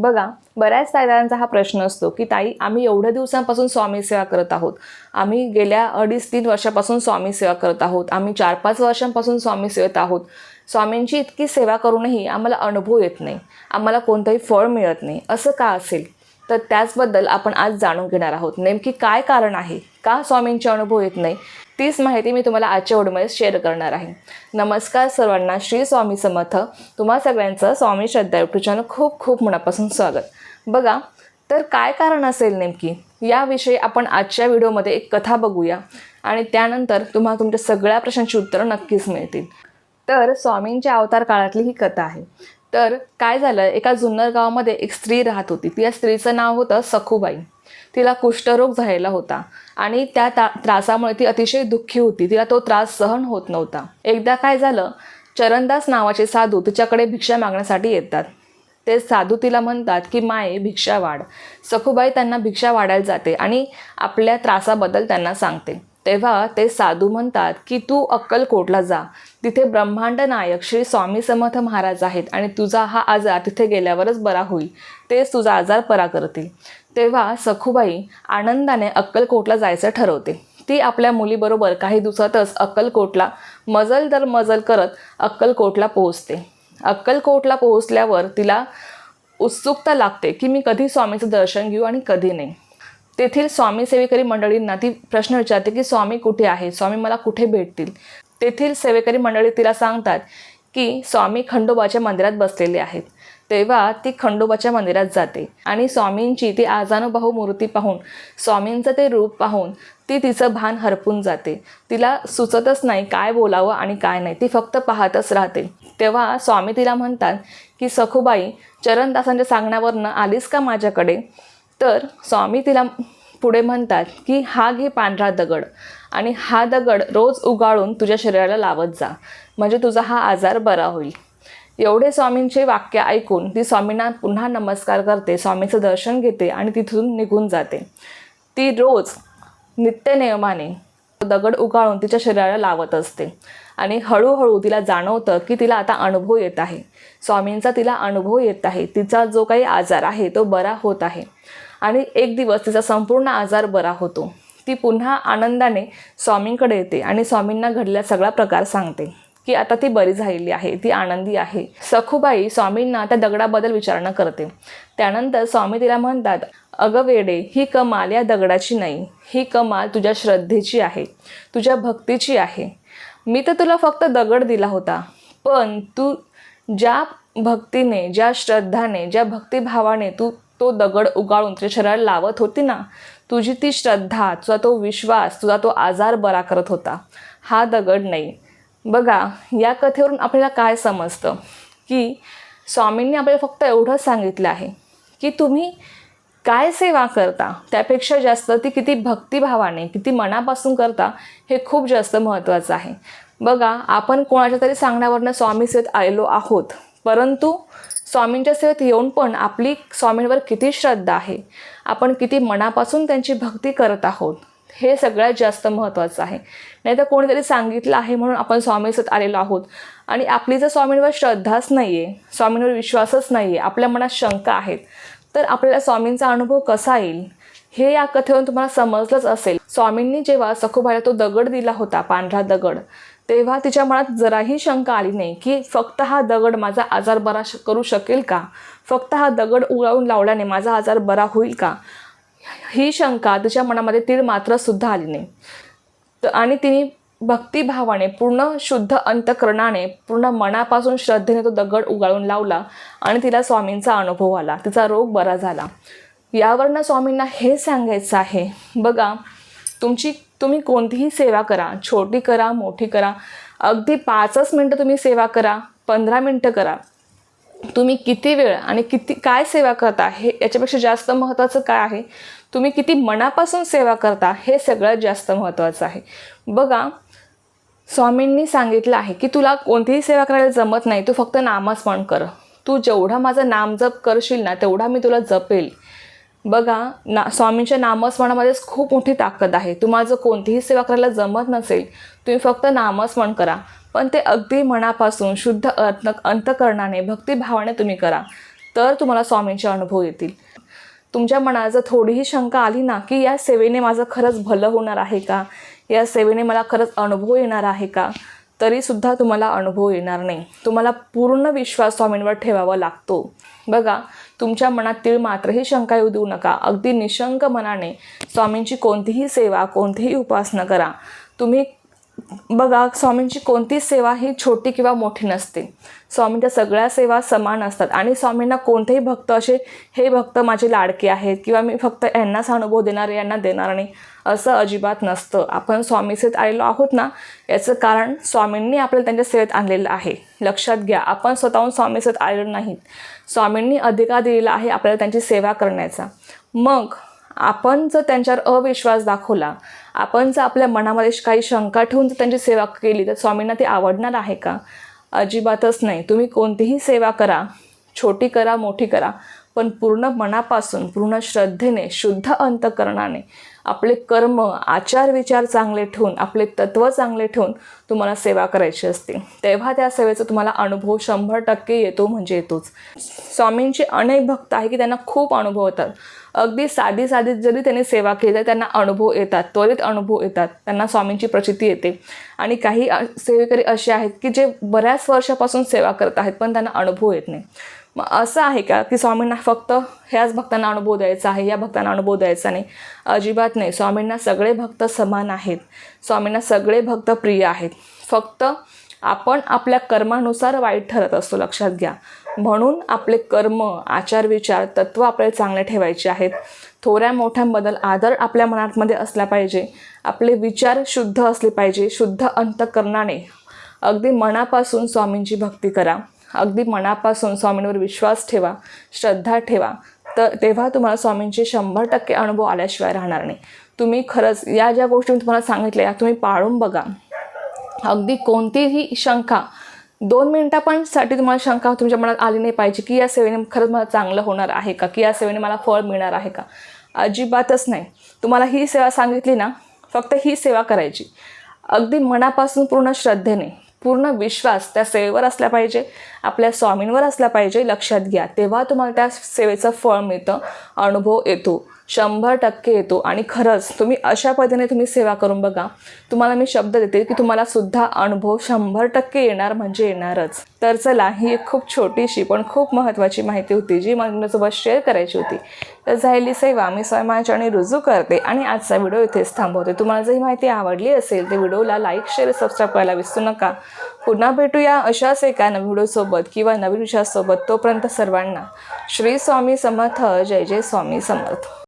बघा बऱ्याच ताईदारांचा हा प्रश्न असतो की ताई आम्ही एवढ्या दिवसांपासून स्वामी सेवा करत आहोत. आम्ही गेल्या अडीच तीन वर्षापासून स्वामी सेवा करत आहोत. आम्ही चार पाच वर्षांपासून स्वामी सेवेत आहोत. स्वामींची इतकी सेवा करूनही आम्हाला अनुभव येत नाही. आम्हाला कोणतंही फळ मिळत नाही. असं का असेल? तर त्याचबद्दल आपण आज जाणून घेणार आहोत. नेमकी काय कारण आहे? का स्वामींचे अनुभव येत नाही? तीच माहिती मी तुम्हाला आजच्या व्हिडिओमध्ये शेअर करणार आहे. नमस्कार सर्वांना श्री स्वामी समर्थ. तुम्हा सगळ्यांचं स्वामी श्रद्धा युट्यूब चॅनल खूप खूप मनापासून स्वागत. बघा तर काय कारण असेल नेमकी? याविषयी आपण आजच्या व्हिडिओमध्ये एक कथा बघूया. आणि त्यानंतर तुम्हाला तुमच्या सगळ्या प्रश्नांची उत्तरं नक्कीच मिळतील. तर स्वामींच्या अवतार काळातली ही कथा आहे. तर काय झालं? एका जुन्नर गावामध्ये एक स्त्री राहत होती. त्या स्त्रीचं नाव होतं सखूबाई. तिला कुष्ठरोग झालेला होता. आणि त्या त्रासामुळे ती अतिशय दुःखी होती. तिला तो त्रास सहन होत नव्हता. एकदा काय झालं चरणदास नावाचे साधू तिच्याकडे भिक्षा मागण्यासाठी येतात. ते साधू तिला म्हणतात की माये भिक्षा वाढ. सखुबाई त्यांना भिक्षा वाढायला जाते आणि आपल्या त्रासाबद्दल त्यांना सांगते. तेव्हा ते साधू म्हणतात की तू अक्कलकोटला जा. तिथे ब्रह्मांड नायक श्री स्वामी समर्थ महाराज आहेत आणि तुझा हा आजार तिथे गेल्यावरच बरा होईल. तेच तुझा आजार परा करतील. तेव्हा सखूबाई आनंदाने अक्कलकोटला जायचं ठरवते. ती आपल्या मुलीबरोबर काही दिवसातच अक्कलकोटला मजल दर मजल करत अक्कलकोटला पोहोचते. अक्कलकोटला पोहोचल्यावर तिला उत्सुकता लागते की मी कधी स्वामीचं दर्शन घेऊ आणि कधी नाही. तेथील स्वामी सेवेकरी मंडळींना ती प्रश्न विचारते की स्वामी कुठे आहे स्वामी मला कुठे भेटतील? तेथील सेवेकरी मंडळी तिला सांगतात की स्वामी खंडोबाच्या मंदिरात बसलेले आहेत. तेव्हा ती खंडोबाच्या मंदिरात जाते आणि स्वामींची ती आजानुभाऊ मूर्ती पाहून स्वामींचं ते रूप पाहून ती तिचं भान हरपून जाते. तिला सुचतच नाही काय बोलावं आणि काय नाही. ती फक्त पाहतच राहते. तेव्हा स्वामी तिला म्हणतात की सखुबाई चरणदासांच्या सांगण्यावरनं आलीस का माझ्याकडे? तर स्वामी तिला पुढे म्हणतात की हा घे पांढरा दगड आणि हा दगड रोज उगाळून तुझ्या शरीराला लावत जा. म्हणजे तुझा हा आजार बरा होईल. एवढे स्वामींचे वाक्य ऐकून ती स्वामींना पुन्हा नमस्कार करते स्वामीचं दर्शन घेते आणि तिथून निघून जाते. ती रोज नित्यनियमाने दगड उगाळून तिच्या शरीराला लावत असते आणि हळूहळू तिला जाणवतं की तिला आता अनुभव येत आहे. स्वामींचा तिला अनुभव येत आहे. तिचा जो काही आजार आहे तो बरा होत आहे. आणि एक दिवस तिचा संपूर्ण आजार बरा होतो. ती पुन्हा आनंदाने स्वामींकडे येते आणि स्वामींना घडलेला सगळा प्रकार सांगते की आता ती बरी झालेली आहे ती आनंदी आहे. सखूबाई स्वामींना त्या दगडाबद्दल विचारणा करते. त्यानंतर स्वामी तिला म्हणतात अगं वेडे ही कमाल या दगडाची नाही. ही कमाल तुझ्या श्रद्धेची आहे तुझ्या भक्तीची आहे. मी तर तुला फक्त दगड दिला होता. पण तू ज्या भक्तीने ज्या श्रद्धाने ज्या भक्तिभावाने तू तो दगड उगाळून तुझ्या शरीराला लावत होती ना तुझी ती श्रद्धा तुझा तो विश्वास तुझा तो आजार बरा करत होता. हा दगड नाही. बघा या कथेवरून आपल्याला काय समजतं? की स्वामींनी आपल्याला फक्त एवढंच सांगितलं आहे की तुम्ही काय सेवा करता? त्यापेक्षा जास्त ती किती भक्तिभावाने किती मनापासून करता हे खूप जास्त महत्त्वाचं आहे. बघा आपण कोणाच्या तरी सांगण्यावरनं स्वामी सेवेत आलेलो आहोत परंतु स्वामींच्या सेवेत येऊन पण आपली स्वामींवर किती श्रद्धा आहे आपण किती मनापासून त्यांची भक्ती करत आहोत हे सगळ्यात जास्त महत्त्वाचं आहे. नाही तर कोणीतरी सांगितलं आहे म्हणून आपण स्वामीसत आलेलो आहोत. आणि आपली जर स्वामींवर श्रद्धाच नाही आहे स्वामींवर विश्वासच नाही आहे आपल्या मनात शंका आहेत तर आपल्याला स्वामींचा अनुभव कसा येईल हे या कथेवरून तुम्हाला समजलंच असेल. स्वामींनी जेव्हा सखूबाईला तो दगड दिला होता पांढरा दगड तेव्हा तिच्या मनात जराही शंका आली नाही की फक्त हा दगड माझा आजार बरा श करू शकेल का? फक्त हा दगड उगाळून लावल्याने माझा आजार बरा होईल का? ही शंका तिच्या मनामध्ये तीळ मात्र सुद्धा आली नाही. तर आणि तिने भक्तिभावाने पूर्ण शुद्ध अंतकरणाने पूर्ण मनापासून श्रद्धेने तो दगड उगाळून लावला आणि तिला स्वामींचा अनुभव आला. तिचा रोग बरा झाला. यावरनं स्वामींना हे सांगायचं आहे बघा तुमची तुम्ही कोणतीही सेवा करा छोटी करा मोठी करा. अगदी पाचच मिनटं तुम्ही सेवा करा पंधरा मिनटं करा. तुम्ही किती वेळ आणि किती काय सेवा करता हे याच्यापेक्षा जास्त महत्त्वाचं काय आहे? तुम्ही किती मनापासून सेवा करता हे सगळ्यात जास्त महत्त्वाचं आहे. बघा स्वामींनी सांगितलं आहे की तुला कोणतीही सेवा करायला जमत नाही तू फक्त नामस्मरण कर. तू जेवढा नाम नामजप करशील ना तेवढा मी तुला जपेल. बघा ना स्वामींच्या नामस्मरणामध्येच खूप मोठी ताकद आहे. तुम्हाला जर कोणतीही सेवा करायला जमत नसेल तुम्ही फक्त नामस्मरण करा. पण ते अगदी मनापासून शुद्ध अर्थ अंतकरणाने भक्तिभावाने तुम्ही करा. तर तुम्हाला स्वामींचे अनुभव येतील. तुमच्या मनात जर थोडीही शंका आली ना की या सेवेने माझं खरंच भलं होणार आहे का? या सेवेने मला खरंच अनुभव येणार आहे का? तरीसुद्धा तुम्हाला अनुभव येणार नाही. तुम्हाला पूर्ण विश्वास स्वामींवर ठेवावा लागतो. बघा तुमच्या मनात तीळ मात्रही शंका येऊ देऊ नका. अगदी निशंक मनाने स्वामींची कोणतीही सेवा कोणतीही उपासना करा. तुम्ही बघा स्वामींची कोणतीच सेवा ही छोटी किंवा मोठी नसते. स्वामींच्या सगळ्या सेवा समान असतात. आणि स्वामींना कोणतेही भक्त असे हे भक्त माझे लाडके आहेत किंवा मी फक्त यांनाच अनुभव देणार यांना देणार नाही असं अजिबात नसतं. आपण स्वामी सेवेत आलेलो आहोत ना याचं कारण स्वामींनी आपल्याला त्यांच्या सेवेत आणलेलं आहे. लक्षात घ्या आपण स्वतःहून स्वामी सेवेत आलेलो नाहीत. स्वामींनी अधिकार दिलेला आहे आपल्याला त्यांची सेवा करण्याचा. मग आपण जर त्यांच्यावर अविश्वास दाखवला आपण जर आपल्या मनामध्ये काही शंका ठेवून जर त्यांची सेवा केली तर स्वामींना ते आवडणार आहे का? अजिबातच नाही. तुम्ही कोणतीही सेवा करा छोटी करा मोठी करा पण पूर्ण मनापासून पूर्ण श्रद्धेने शुद्ध अंतकरणाने आपले कर्म आचार विचार चांगले ठेवून आपले तत्त्व चांगले ठेवून तुम्हाला सेवा करायची असते. तेव्हा त्या सेवेचा तुम्हाला अनुभव शंभर टक्के येतो म्हणजे येतोच. स्वामींचे अनेक भक्त आहे की त्यांना खूप अनुभव येतात. अगदी साधी साधी जरी त्यांनी सेवा केली तर त्यांना अनुभव येतात त्वरित अनुभव येतात त्यांना स्वामींची प्रचिती येते. आणि काही सेवेकरी असे आहेत की जे बऱ्याच वर्षापासून सेवा करत आहेत पण त्यांना अनुभव येत नाही. मग असं आहे का की स्वामींना फक्त ह्याच भक्तांना अनुभव द्यायचा आहे या भक्तांना अनुभव द्यायचा नाही? अजिबात नाही. स्वामींना सगळे भक्त समान आहेत. स्वामींना सगळे भक्त प्रिय आहेत. फक्त आपण आपल्या कर्मानुसार वाईट ठरत असतो लक्षात घ्या. म्हणून आपले कर्म आचार विचार तत्व आपल्याला चांगले ठेवायचे आहेत. थोड्या मोठ्यांबद्दल आदर आपल्या मनातमध्ये असला पाहिजे. आपले विचार शुद्ध असले पाहिजे. शुद्ध अंतकरणाने. अगदी मनापासून स्वामींची भक्ती करा. अगदी मनापासून स्वामींवर विश्वास ठेवा. श्रद्धा ठेवा. तर तेव्हा तुम्हाला स्वामींचे शंभर टक्के अनुभव आल्याशिवाय राहणार नाही. तुम्ही खरंच या ज्या गोष्टी मी तुम्हाला सांगितल्या तुम्ही पाळून बघा. अगदी कोणतीही शंका दोन मिनटा पण साठी तुम्हाला शंका तुमच्या मनात आली नाही पाहिजे की या सेवेने खरंच मला चांगलं होणार आहे का? की या सेवेने मला फळ मिळणार आहे का? अजिबातच नाही. तुम्हाला ही सेवा सांगितली ना फक्त ही सेवा करायची. अगदी मनापासून पूर्ण श्रद्धेने पूर्ण विश्वास त्या सेवेवर असला पाहिजे. आपल्या स्वामींवर असला पाहिजे लक्षात घ्या. तेव्हा तुम्हाला त्या सेवेचं फळ मिळतं अनुभव येतो शंभर टक्के येतो. आणि खरंच तुम्ही अशा पद्धतीने तुम्ही सेवा करून बघा. तुम्हाला मी शब्द देते की तुम्हाला सुद्धा अनुभव शंभर टक्के येणार म्हणजे येणारच. तर चला ही एक खूप छोटीशी पण खूप महत्त्वाची माहिती होती जी माझ्यासोबत शेअर करायची होती. तर झालेली सेवा. मी स्वयंमाच्याने रुजू करते आणि आजचा व्हिडिओ इथेच थांबवते. तुम्हाला जर ही माहिती आवडली असेल तर व्हिडिओला लाईक शेअर सबस्क्राईब करायला विसरू नका. पुन्हा भेटूया अशाच एका नवीन व्हिडिओसोबत. किंवा नवीन विषयासोबत तोपर्यंत सर्वांना श्री स्वामी समर्थ जय जय स्वामी समर्थ.